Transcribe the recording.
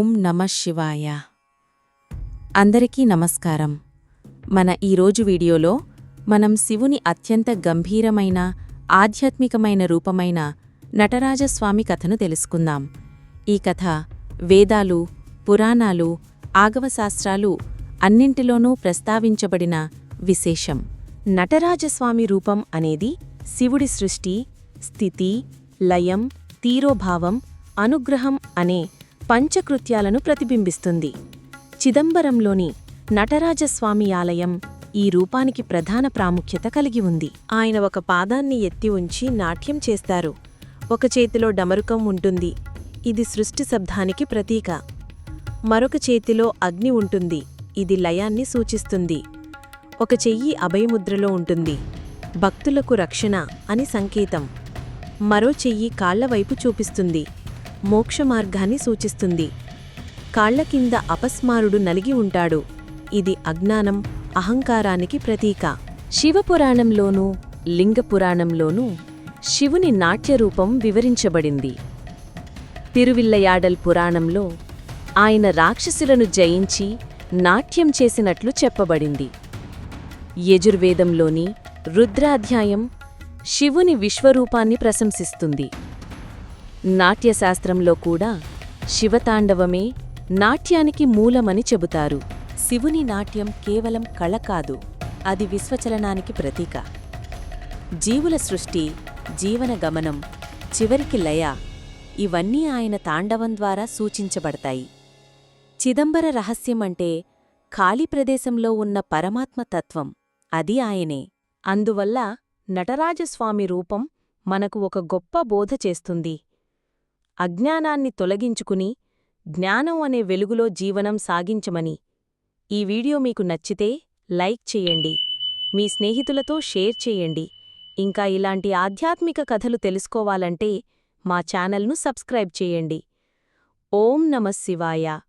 ఓం నమ శివాయ. అందరికీ నమస్కారం. మన ఈరోజు వీడియోలో మనం శివుని అత్యంత గంభీరమైన ఆధ్యాత్మికమైన రూపమైన నటరాజస్వామి కథను తెలుసుకుందాం. ఈ కథ వేదాలు పురాణాలు ఆగవశాస్త్రాలు అన్నింటిలోనూ ప్రస్తావించబడిన విశేషం. నటరాజస్వామి రూపం అనేది శివుడి సృష్టి స్థితి లయం తీరోభావం అనుగ్రహం అనే పంచకృత్యాలను ప్రతిబింబిస్తుంది. చిదంబరంలోని నటరాజస్వామి ఆలయం ఈ రూపానికి ప్రధాన ప్రాముఖ్యత కలిగి ఉంది. ఆయన ఒక పాదాన్ని ఎత్తి ఉంచి నాట్యం చేస్తారు. ఒక చేతిలో డమరుకం ఉంటుంది. ఇది సృష్టి శబ్దానికి ప్రతీక. మరొక చేతిలో అగ్ని ఉంటుంది. ఇది లయాన్ని సూచిస్తుంది. ఒక చెయ్యి అభయముద్రలో ఉంటుంది. భక్తులకు రక్షణ అని సంకేతం. మరో చెయ్యి కాళ్ళ వైపు చూపిస్తుంది. మోక్ష మార్గాన్ని సూచిస్తుంది. కాళ్ళ కింద అపస్మారుడు నలిగి ఉంటాడు. ఇది అజ్ఞానం అహంకారానికి ప్రతీక. శివపురాణంలోనూ లింగపురాణంలోనూ శివుని నాట్యరూపం వివరించబడింది. తిరువిల్లయాడల్ పురాణంలో ఆయన రాక్షసులను జయించి నాట్యం చేసినట్లు చెప్పబడింది. యజుర్వేదంలోని రుద్రాధ్యాయం శివుని విశ్వరూపాన్ని ప్రశంసిస్తుంది. నాట్యశాస్త్రంలో కూడా శివతాండవమే నాట్యానికి మూలమని చెబుతారు. శివుని నాట్యం కేవలం కళ కాదు అది విశ్వచలనానికి ప్రతీక. జీవుల సృష్టి జీవన గమనం చివరికి లయ ఇవన్నీ ఆయన తాండవం ద్వారా సూచించబడతాయి. చిదంబర రహస్యమంటే ఖాళీ ప్రదేశంలో ఉన్న పరమాత్మ తత్వం అది ఆయనే. అందువల్ల నటరాజస్వామి రూపం మనకు ఒక గొప్ప బోధ చేస్తుంది. అజ్ఞానాన్ని తొలగించుకుని జ్ఞానం అనే వెలుగులో జీవనం సాగించమని. ఈ వీడియో మీకు నచ్చితే లైక్ చేయండి. మీ స్నేహితులతో షేర్ చేయండి. ఇంకా ఇలాంటి ఆధ్యాత్మిక కథలు తెలుసుకోవాలంటే మా ఛానల్ను సబ్స్క్రైబ్ చేయండి. ఓం నమ శివాయ.